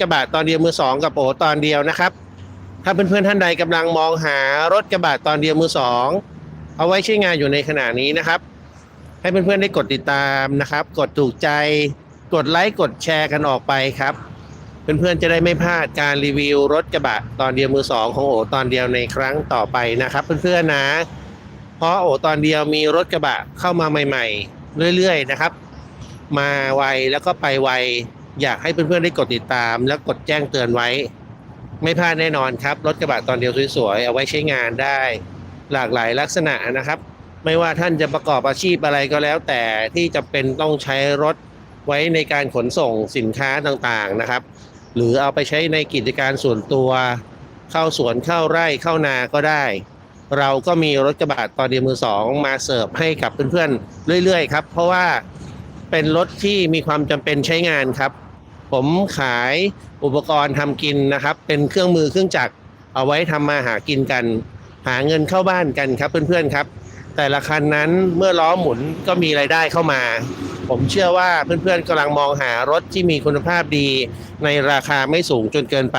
กระบะตอนเดียวมือสองกับโอตอนเดียวนะครับ ถ้าเพื่อนๆท่านใดกำลังมองหารถกระบะตอนเดียวมือสองเอาไว้ใช้งานอยู่ในขณะนี้นะครับ ให้เพื่อนๆได้กดติดตามนะครับ กดถูกใจกดไลค์กดแชร์กันออกไปครับ เพื่อนๆจะได้ไม่พลาดการรีวิวรถกระบะตอนเดียวมือสองของโอตอนเดียวในครั้งต่อไปนะครับ เพื่อนๆนะ เพราะโอตอนเดียวมีรถกระบะเข้ามาใหม่ ๆ เรื่อยๆนะครับ มาไวแล้วก็ไปไว อยากให้เพื่อนๆได้กดติดตาม แล้วกดแจ้งเตือนไว้ ไม่พลาดแน่นอนครับ รถกระบะตอนเดียวสวยๆ เอาไว้ใช้งานได้ หลากหลายลักษณะนะครับ ไม่ว่าท่านจะประกอบอาชีพอะไรก็แล้ว แต่ที่จะเป็นต้องใช้รถไว้ในการขนส่งสินค้าต่างๆนะครับ หรือเอาไปใช้ในกิจการส่วนตัว เข้าสวนเข้าไร่เข้านาก็ได้ เราก็มีรถกระบะตอนเดียวมือสองมาเสิร์ฟให้กับเพื่อนๆเรื่อยๆครับเพราะว่าเป็นรถที่มีความจำเป็นใช้งานครับ ผมขายอุปกรณ์ทำกินนะครับ เป็นเครื่องมือเครื่องจักรเอาไว้ทำมาหากินกัน หาเงินเข้าบ้านกันครับเพื่อนๆครับ แต่ละคันนั้นเมื่อล้อหมุนก็มีรายได้เข้ามา ผมเชื่อว่าเพื่อนๆกำลังมองหารถที่มีคุณภาพดี ในราคาไม่สูงจนเกินไป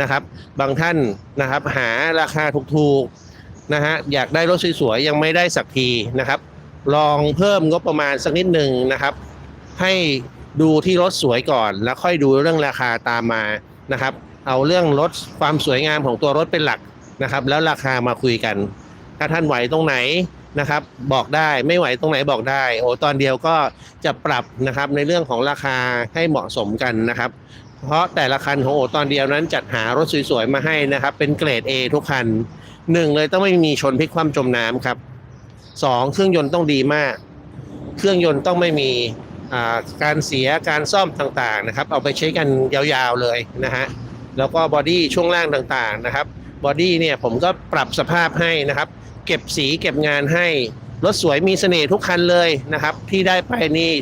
นะครับ บางท่านนะครับหาราคาถูกๆนะฮะอยากได้รถสวยๆยังไม่ได้สักทีนะครับ ลองเพิ่มงบประมาณสักนิดหนึ่งนะครับ ให้ ดูที่รถสวยก่อน แล้วค่อยดูเรื่องราคาตามมานะครับ เอาเรื่องรถความสวยงามของตัวรถเป็นหลักนะครับ แล้วราคามาคุยกัน ถ้าท่านไหวตรงไหนนะครับ บอกได้ไม่ไหวตรงไหนบอกได้ โอ้ตอนเดียวก็จะปรับนะครับในเรื่องของราคาให้เหมาะสมกันนะครับ เพราะแต่ละคันของโอตอนเดียวนั้นจัดหารถสวยๆมาให้นะครับ เป็นเกรด A ทุกคันหนึ่งเลยต้องไม่มีชนพลิกคว่ำจมน้ำครับสองเครื่องยนต์ต้องดีมาก เครื่องยนต์ต้องไม่มี การเสียการซ่อมต่างๆนะครับ เอาไปใช้กันยาวๆเลยนะฮะแล้วก็บอดี้ช่วงล่างต่างๆนะครับบอดี้เนี่ยผมก็ปรับสภาพให้นะครับ เก็บสีเก็บงานให้รถสวยมีเสน่ห์ทุกคันเลยนะครับ ที่ได้ไปนี่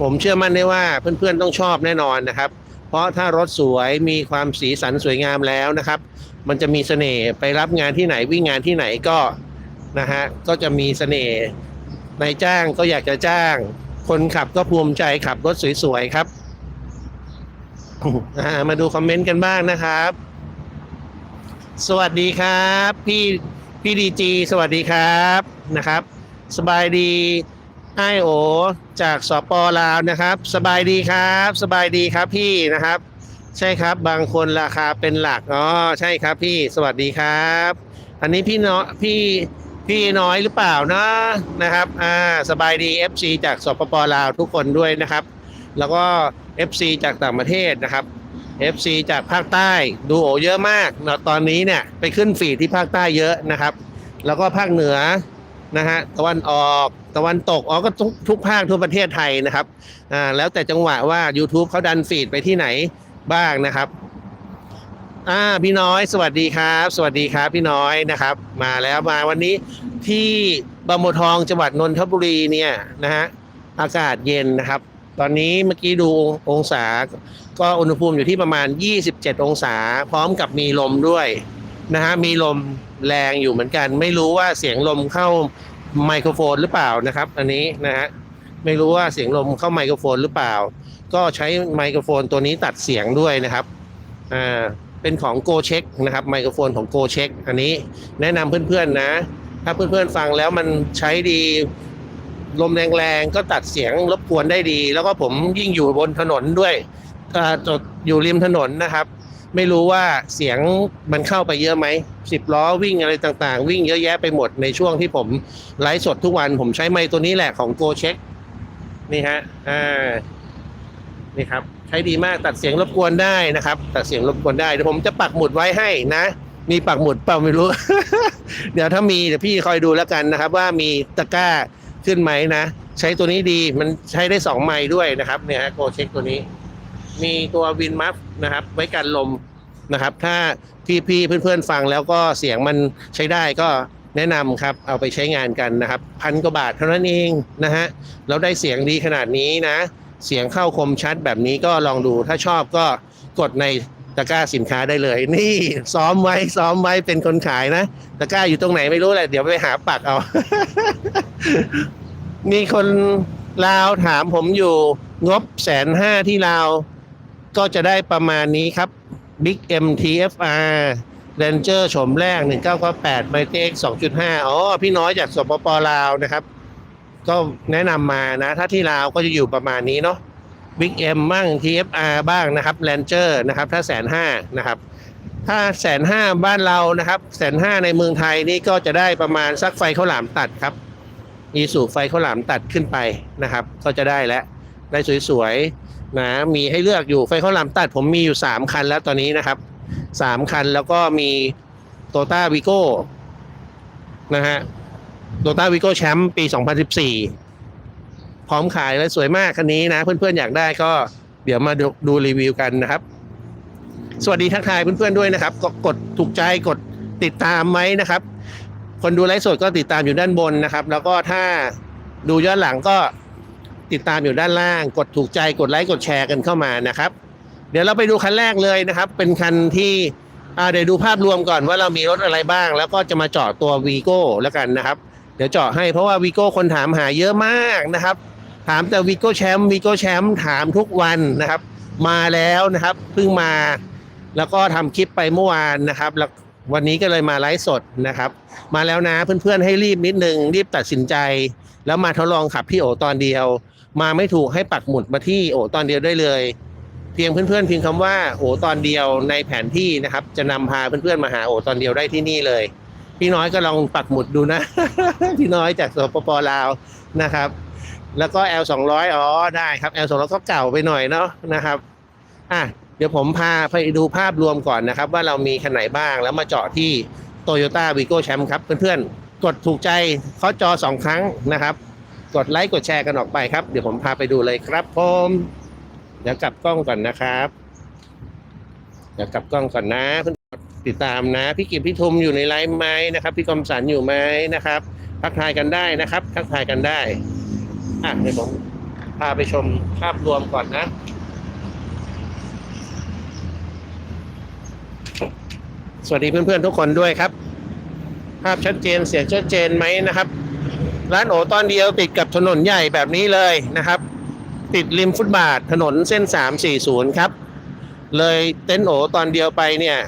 ผมเชื่อมั่นได้ว่าเพื่อนๆต้องชอบแน่นอนนะครับ เพราะถ้ารถสวยมีความสีสันสวยงามแล้วนะครับ มันจะมีเสน่ห์ไปรับงานที่ไหนวิ่งงานที่ไหนก็นะฮะก็จะมีเสน่ห์นายจ้างก็อยากจะจ้าง คนขับก็ภูมิใจขับรถสวยๆครับอ่ามาดูคอมเมนต์กันบ้างนะครับ สวัสดีครับ พี่พี่ดีจีสวัสดีครับนะครับ สบายดีไอโอ จากสปลาวนะครับ สบายดีครับ สบายดีครับพี่นะครับ ใช่ครับบางคนราคาเป็นหลักอ๋อใช่ครับพี่สวัสดีครับ อันนี้พี่น้อยพี่ พี่น้อยหรือเปล่านะนะครับ อ่า สบายดี FC จากสปปลาวทุกคนด้วยนะครับ แล้วก็ FC จากต่างประเทศนะครับ FC จากภาคใต้ดูโอเยอะมากนะตอนนี้เนี่ยไปขึ้นฟีดที่ภาคใต้เยอะนะครับ แล้วก็ภาคเหนือนะฮะตะวันออกตะวันตกอ๋อก็ทุกทุกภาคทั่วประเทศไทยนะครับอ่าแล้วแต่จังหวะว่า YouTube เขาดันฟีดไปที่ไหนบ้างนะครับ อ่าพี่น้อยสวัสดีครับ สวัสดีครับพี่น้อยนะครับ มาแล้วมาวันนี้ที่บางบัวทองจังหวัดนนทบุรีเนี่ยนะฮะอากาศเย็นนะครับ ตอนนี้เมื่อกี้ดูองศา ก็อุณหภูมิอยู่ที่ประมาณ 27 องศา พร้อมกับมีลมด้วยนะฮะมีลมแรงอยู่เหมือนกัน ไม่รู้ว่าเสียงลมเข้าไมโครโฟนหรือเปล่านะครับ อันนี้นะฮะไม่รู้ว่าเสียงลมเข้าไมโครโฟนหรือเปล่า ก็ใช้ไมโครโฟนตัวนี้ตัดเสียงด้วยนะครับอ่า เป็นของ Go Check นะครับไมโครโฟนของ Go Check อันนี้แนะนำเพื่อนๆนะ ถ้าเพื่อนๆฟังแล้วมันใช้ดีลมแรงๆ ก็ตัดเสียงรบกวนได้ดี แล้วก็ผมยิ่งอยู่บนถนนด้วยจดอยู่ริมถนนนะครับ ไม่รู้ว่าเสียงมันเข้าไปเยอะไหมสิบล้อวิ่งอะไรต่างๆ วิ่งเยอะแยะไปหมดในช่วงที่ผมไลฟ์สดทุกวัน ผมใช้ไมค์ตัวนี้แหละของ Go Check นี่ฮะอ่า นี่ครับใช้ดีมากตัดเสียงรบกวนได้นะครับ ตัดเสียงรบกวนได้เดี๋ยวผมจะปักหมุดไว้ให้นะ มีปักหมุดเปล่าไม่รู้ เดี๋ยวถ้ามีเดี๋ยวพี่คอยดูแล้วกันนะครับ ว่ามีตะกร้าขึ้นไหมนะ ใช้ตัวนี้ดีมันใช้ได้สองไมค์ด้วยนะครับเนี่ยฮะโกเช็คตัวนี้ มีตัววินมัฟนะครับ ไว้กันลมนะครับ ถ้าพี่พี่ๆเพื่อนๆฟังแล้วก็เสียงมันใช้ได้ก็แนะนำครับ เอาไปใช้งานกันนะครับ พันกว่าบาทเท่านั้นเองนะฮะแล้วได้เสียงดีขนาดนี้นะ เสียงเข้าคมชัดแบบนี้ก็ลองดูถ้าชอบก็กดในตะกร้าสินค้าได้เลย นี่ซ้อมไว้ซ้อมไว้เป็นคนขายนะตะกร้าอยู่ตรงไหนไม่รู้แหละเดี๋ยวไปหาปักเอา มีคนลาวถามผมอยู่งบแสนห้าที่ลาว ก็จะได้ประมาณนี้ครับ Big M TFR Ranger โฉมแรก 1998 m y t x 2.5 อ๋อ พี่น้อยจากสปปลาวนะครับ ก็แนะนำมานะ ถ้าที่ลาวก็จะอยู่ประมาณนี้เนาะ Big M บ้าง TFR บ้างนะครับ Ranger นะครับถ้าแสนห้านะครับ ถ้าแสนห้าบ้านเรานะครับแสนห้าในเมืองไทยนี่ก็จะได้ประมาณสักไฟข้าวหลามตัดครับมีสู่ไฟข้าวหลามตัดขึ้นไปนะครับ ก็จะได้แล้วได้สวยๆนะมีให้เลือกอยู่ไฟข้าวหลามตัดผมมีอยู่ 3 คันแล้วตอนนี้นะครับสามคันแล้วก็มีโตต้าวิโก้นะฮะ โตต้าวิโก้แชมป์ปี 2014 พร้อมขายและสวยมากคันนี้นะ เพื่อนๆอยากได้ก็เดี๋ยวมาดูดูรีวิวกันนะครับ สวัสดีทักทายเพื่อนๆด้วยนะครับก็กดถูกใจกดติดตามไหมนะครับ คนดูไลฟ์สดก็ติดตามอยู่ด้านบนนะครับ แล้วก็ถ้าดูย้อนหลังก็ติดตามอยู่ด้านล่าง กดถูกใจกดไลค์กดแชร์กันเข้ามานะครับ เดี๋ยวเราไปดูคันแรกเลยนะครับ เป็นคันที่เดี๋ยวดูภาพรวมก่อนว่าเรามีรถอะไรบ้าง แล้วก็จะมาเจาะตัววีโก้แล้วกันนะครับ เดี๋ยวเจาะให้เพราะว่าวีโก้คนถามหาเยอะมากนะครับ ถามแต่วีโก้แชมป์วีโก้แชมป์ถามทุกวันนะครับ มาแล้วนะครับเพิ่งมา แล้วก็ทำคลิปไปเมื่อวานนะครับ แล้ววันนี้ก็เลยมาไลฟ์สดนะครับ มาแล้วนะเพื่อนๆให้รีบนิดนึงรีบตัดสินใจ แล้วมาทดลองขับพี่โอตอนเดียว มาไม่ถูกให้ปักหมุดมาที่โอตอนเดียวได้เลย เพียงเพื่อนๆเพียงคำว่าโอตอนเดียวในแผนที่นะครับ จะนำพาเพื่อนๆมาหาโอตอนเดียวได้ที่นี่เลย พี่น้อยก็ลองปักหมุดดูนะ พี่น้อยจากสปปลาวนะครับ แล้วก็ L 2 0 0อ๋อได้ครับ L 2 0 0ก็เก่าไปหน่อยเนาะนะครับอะเดี๋ยวผมพาไปดูภาพรวมก่อนนะครับ ว่าเรามีคันไหนบ้างแล้วมาเจาะที่ Toyota v i g o Champ ครับ เพื่อนๆ กดถูกใจเขาจอสองครั้งนะครับ กดไลค์กดแชร์กันออกไปครับ เดี๋ยวผมพาไปดูเลยครับผมเดี๋ยวกลับกล้องก่อนนะครับ เดี๋ยวกลับกล้องก่อนนะ ติดตามนะ พี่กิมพี่ทุมอยู่ในไลฟ์ไหมนะครับ พี่กอมสันอยู่ไหมนะครับ ทักทายกันได้นะครับ ทักทายกันได้อะเดี๋ยวผมพาไปชมภาพรวมก่อนนะสวัสดีเพื่อนๆทุกคนด้วยครับ ภาพชัดเจนเสียงชัดเจนไหมนะครับ ร้านโอตอนเดียวติดกับถนนใหญ่แบบนี้เลยนะครับ ติดริมฟุตบาทถนนเส้น 340 ครับ เลยเต็นโอตอนเดียวไปเนี่ย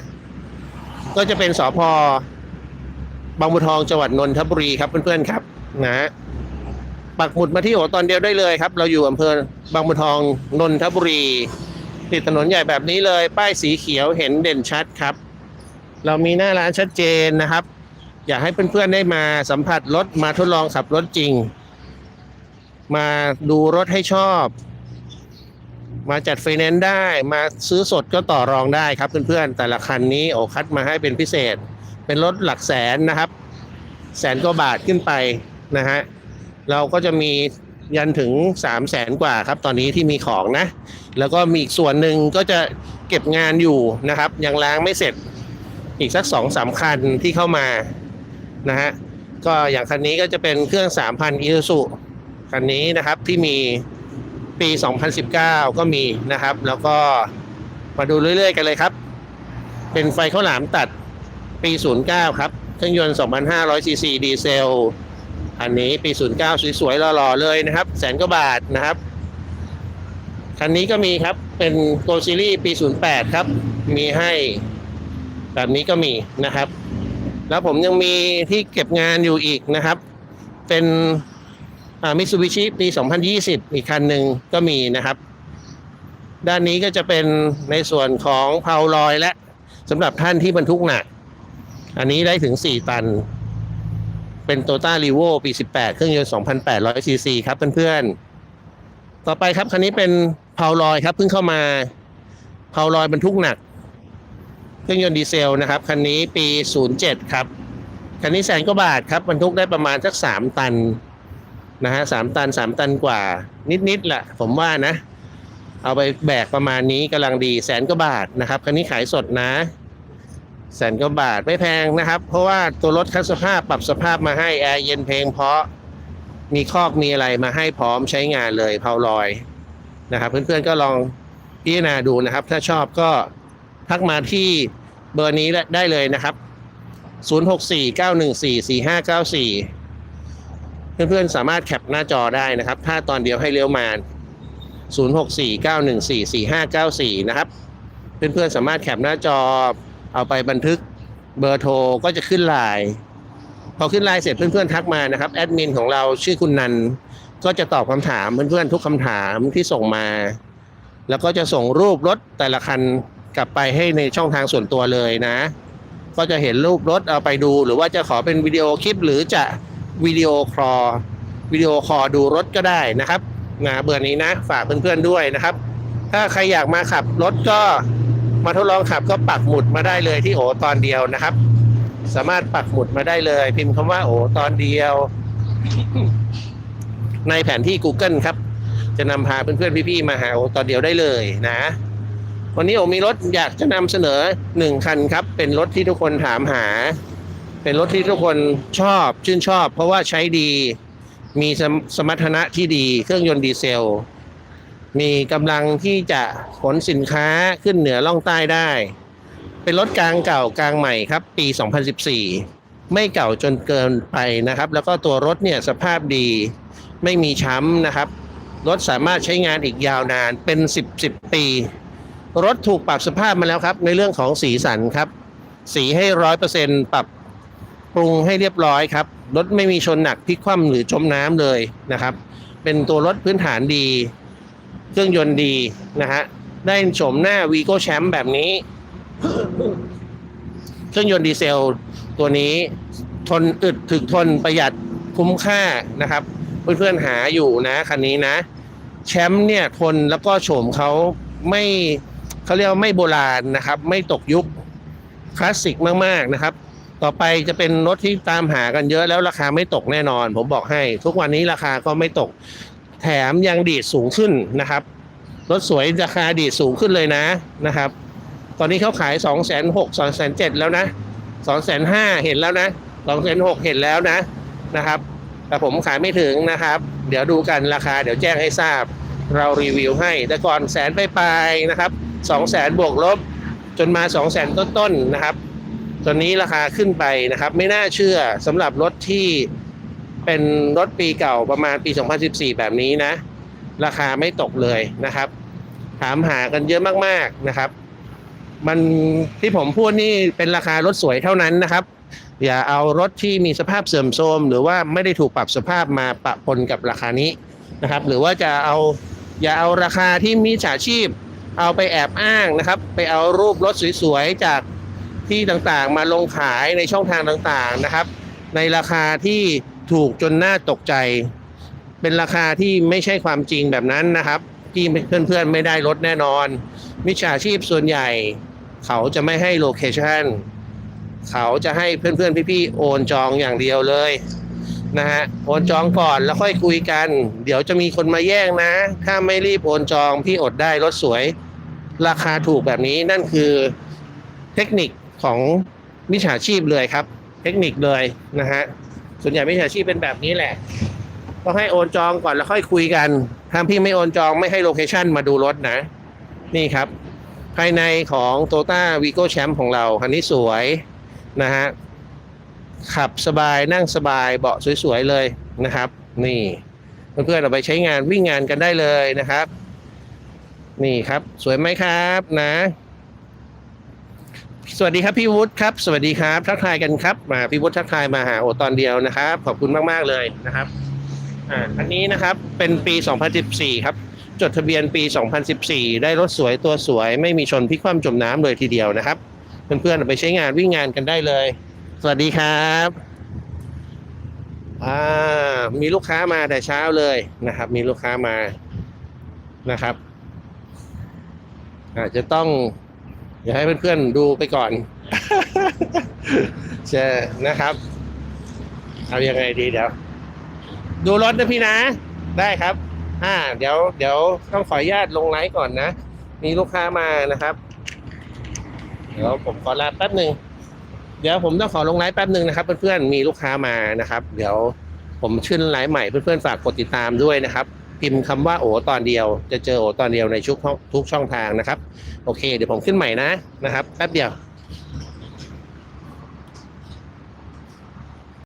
ก็จะเป็นสอพบางบัวทองจังหวัดนนทบุรีครับเพื่อนๆครับ นะฮะปักหมุดมาที่โอตอนเดียวได้เลยครับ เราอยู่อำเภอบางบัวทองนนทบุรี ติดถนนใหญ่แบบนี้เลย ป้ายสีเขียวเห็นเด่นชัดครับ เรามีหน้าร้านชัดเจนนะครับ อยากให้เพื่อนๆได้มาสัมผัสรถมาทดลองขับรถจริง มาดูรถให้ชอบ มาจัดไฟแนนซ์ได้ มาซื้อสดก็ต่อรองได้ครับเพื่อนๆ แต่ละคันนี้โอ้คัดมาให้เป็นพิเศษ เป็นรถหลักแสนนะครับ แสนกว่าบาทขึ้นไปนะฮะ เราก็จะมียันถึงสามแสนกว่าครับ ตอนนี้ที่มีของนะ แล้วก็มีอีกส่วนหนึ่งก็จะเก็บงานอยู่นะครับ ยังล้างไม่เสร็จอีกสักสองสามคันที่เข้ามานะฮะ ก็อย่างคันนี้ก็จะเป็นเครื่อง 3,000 i s u คันนี้นะครับที่มี ปี 2019 ก็มีนะครับ แล้วก็มาดูเรื่อยๆกันเลยครับ เป็นไฟข้าวหลามตัดปี 09 ครับเครื่องยนต์ 2,500 ซีซีดีเซล อันนี้ปี 09 สวยๆหล่อๆเลยนะครับ แสนกว่าบาทนะครับ คันนี้ก็มีครับ เป็นโกซีรีส์ปี 08 ครับ มีให้แบบนี้ก็มีนะครับ แล้วผมยังมีที่เก็บงานอยู่อีกนะครับ เป็น มิซูบิชิปี 2020 อีกคันหนึ่งก็มีนะครับ ด้านนี้ก็จะเป็นในส่วนของเพาลอยและสำหรับท่านที่บรรทุกหนัก อันนี้ได้ถึง 4 ตัน เป็นโตต้ารีโวปี 18 เครื่องยนต์ 2,800 ซีซีครับเพื่อนๆ ต่อไปครับคันนี้เป็นเพาลอยครับเพิ่งเข้ามาเพาลอยบรรทุกหนัก เครื่องยนต์ดีเซลนะครับคันนี้ปี 07 ครับคันนี้แสนกว่าบาทครับบรรทุกได้ประมาณสัก 3 ตัน นะฮะสามตัน3ตันกว่า นิดๆแหละผมว่านะ เอาไปแบกประมาณนี้กำลังดีแสนกว่าบาทนะครับคันนี้ขายสดนะแสนกว่าบาทไม่แพงนะครับ เพราะว่าตัวรถคัสภาพปรับสภาพมาให้แอร์เย็นเพลงเพราะมีคอกมีอะไรมาให้พร้อมใช้งานเลยเพาลอยนะครับ เพื่อนๆก็ลองพิจารณาดูนะครับ ถ้าชอบก็ทักมาที่เบอร์นี้ได้เลยนะครับ 0649144594 เพื่อนๆสามารถแคปหน้าจอได้นะครับถ้าตอนเดียวให้เลี้ยวมา0649144594 นะครับ เพื่อนๆสามารถแคปหน้าจอเอาไปบันทึกเบอร์โทรก็จะขึ้นไลน์พอขึ้นไลน์เสร็จเพื่อนๆทักมานะครับแอดมินของเราชื่อคุณนันก็จะตอบคำถามเพื่อนๆทุกคำถามที่ส่งมา แล้วก็จะส่งรูปรถแต่ละคันกลับไปให้ในช่องทางส่วนตัวเลยนะ ก็จะเห็นรูปรถเอาไปดู หรือว่าจะขอเป็นวิดีโอคลิปหรือจะ วิดีโอคอลวิดีโอคอลดูรถก็ได้นะครับนะเบอร์นี้นะ ฝากเพื่อนๆด้วยนะครับ ถ้าใครอยากมาขับรถก็มาทดลองขับก็ปักหมุดมาได้เลยที่โอตอนเดียวนะครับ สามารถปักหมุดมาได้เลย พิมพ์คำว่าโอตอนเดียว ในแผนที่ Google ครับ จะนำพาเพื่อนๆพี่ๆมาหาโอตอนเดียวได้เลยนะ วันนี้โอมีรถอยากจะนำเสนอหนึ่งคันครับ เป็นรถที่ทุกคนถามหา เป็นรถที่ทุกคนชอบชื่นชอบ เพราะว่าใช้ดี มีสมสมรรถนะที่ดี เครื่องยนต์ดีเซล มีกำลังที่จะขนสินค้าขึ้นเหนือล่องใต้ได้ เป็นรถกลางเก่ากลางใหม่ครับ ปี 2014 ไม่เก่าจนเกินไปนะครับ แล้วก็ตัวรถเนี่ยสภาพดีไม่มีช้ำนะครับ รถสามารถใช้งานอีกยาวนานเป็น 10 10 ปี รถถูกปรับสภาพมาแล้วครับ ในเรื่องของสีสันครับ สีให้ร้อยเปอร์เซ็นปรับ ปรุงให้เรียบร้อยครับรถไม่มีชนหนักพลิกคว่ำหรือจมน้ำเลยนะครับ เป็นตัวรถพื้นฐานดี เครื่องยนต์ดีนะฮะได้โฉมหน้าวีโก้แชมป์แบบนี้ เครื่องยนต์ดีเซลตัวนี้ ทนอึดถึกทนประหยัดคุ้มค่านะครับ เพื่อนๆหาอยู่นะคันนี้นะ แชมป์เนี่ยทนแล้วก็โฉมเขาไม่เขาเรียกว่าไม่โบราณนะครับ ไม่ตกยุคคลาสสิกมากๆนะครับ ต่อไปจะเป็นรถที่ตามหากันเยอะแล้วราคาไม่ตกแน่นอน ผมบอกให้ ทุกวันนี้ราคาก็ไม่ตก แถมยังดีดสูงขึ้นนะครับ รถสวยราคาดีดสูงขึ้นเลยนะนะครับ ตอนนี้เขาขาย2องแสนหกสองแสนเจ็ดแล้วนะสองแสนห้าเห็นแล้วนะสองแสนหกเห็นแล้วนะนะครับ แต่ผมขายไม่ถึงนะครับ เดี๋ยวดูกันราคาเดี๋ยวแจ้งให้ทราบ เรารีวิวให้ แต่ก่อนแสนไปลายๆนะครับสองแสนบวกลบ จนมา2องแสนต้นๆนะครับ ตอนนี้ราคาขึ้นไปนะครับ ไม่น่าเชื่อสำหรับรถที่เป็นรถปีเก่าประมาณปี 2014 แบบนี้นะ ราคาไม่ตกเลยนะครับ ถามหากันเยอะมากๆนะครับ มันที่ผมพูดนี่เป็นราคารถสวยเท่านั้นนะครับ อย่าเอารถที่มีสภาพเสื่อมโทรมหรือว่าไม่ได้ถูกปรับสภาพมาปะปนกับราคานี้นะครับ หรือว่าจะเอาอย่าเอาราคาที่มีฉาชีพ เอาไปแอบอ้างนะครับ ไปเอารูปรถสวยๆจาก ที่ต่างๆ มาลงขายในช่องทางต่างๆนะครับ ในราคาที่ถูกจนน่าตกใจ เป็นราคาที่ไม่ใช่ความจริงแบบนั้นนะครับ ที่เพื่อนๆไม่ได้รถแน่นอนมิจฉาชีพส่วนใหญ่ เขาจะไม่ให้โลเคชันเขาจะให้เพื่อนๆพี่ๆโอนจองอย่างเดียวเลยนะฮะโอนจองก่อนแล้วค่อยคุยกัน เดี๋ยวจะมีคนมาแย่งนะ ถ้าไม่รีบโอนจองพี่อดได้รถสวย ราคาถูกแบบนี้นั่นคือเทคนิค ของมิจฉาชีพเลยครับ เทคนิคเลยนะฮะส่วนใหญ่มิจฉาชีพเป็นแบบนี้แหละต้องให้โอนจองก่อนแล้วค่อยคุยกันถ้าพี่ไม่โอนจองไม่ให้โลเคชันมาดูรถนะ นี่ครับ ภายในของ t o ต้าวีโก้แชมป์ของเราคันนี้สวยนะฮะขับสบายนั่งสบายเบาะสวยๆเลยนะครับ นี่เพื่อนๆเอาไปใช้งานวิ่งงานกันได้เลยนะครับ นี่ครับ สวยไหมครับนะ สวัสดีครับพี่วุฒิครับ สวัสดีครับ ทักทายกันครับมาพี่วุฒิทักทายมาหาโอตอนเดียวนะครับ ขอบคุณมาก ๆ เลยนะครับอ่าอันนี้นะครับเป็นปี 2014 ครับ จดทะเบียนปี 2014 ได้รถสวยตัวสวย ไม่มีชนพิกคว่ำจมน้ำเลยทีเดียวนะครับ เพื่อนๆไปใช้งานวิ่งงานกันได้เลย สวัสดีครับอ่ามีลูกค้ามาแต่เช้าเลยนะครับ มีลูกค้ามานะครับอาจจะต้อง อย่าให้เพื่อนๆดูไปก่อนเจะนะครับ เอายังไงดีเดี๋ยว ดูรถนะพี่นะ ได้ครับ อ่า เดี๋ยว เดี๋ยวต้องขออนุญาตลงไลฟ์ก่อนนะ มีลูกค้ามานะครับ เดี๋ยวผมขอลาแป๊บหนึ่งเดี๋ยวผมต้องขอลงไลฟ์แป๊บหนึ่งนะครับ เพื่อนๆมีลูกค้ามานะครับ เดี๋ยวผมชื่นไลฟ์ใหม่เพื่อนๆฝากกดติดตามด้วยนะครับ พิมพ์คำว่าโอตอนเดียว จะเจอโอตอนเดียวในชุกทุกช่องทางนะครับ โอเค เดี๋ยวผมขึ้นใหม่นะนะครับแป๊บเดียว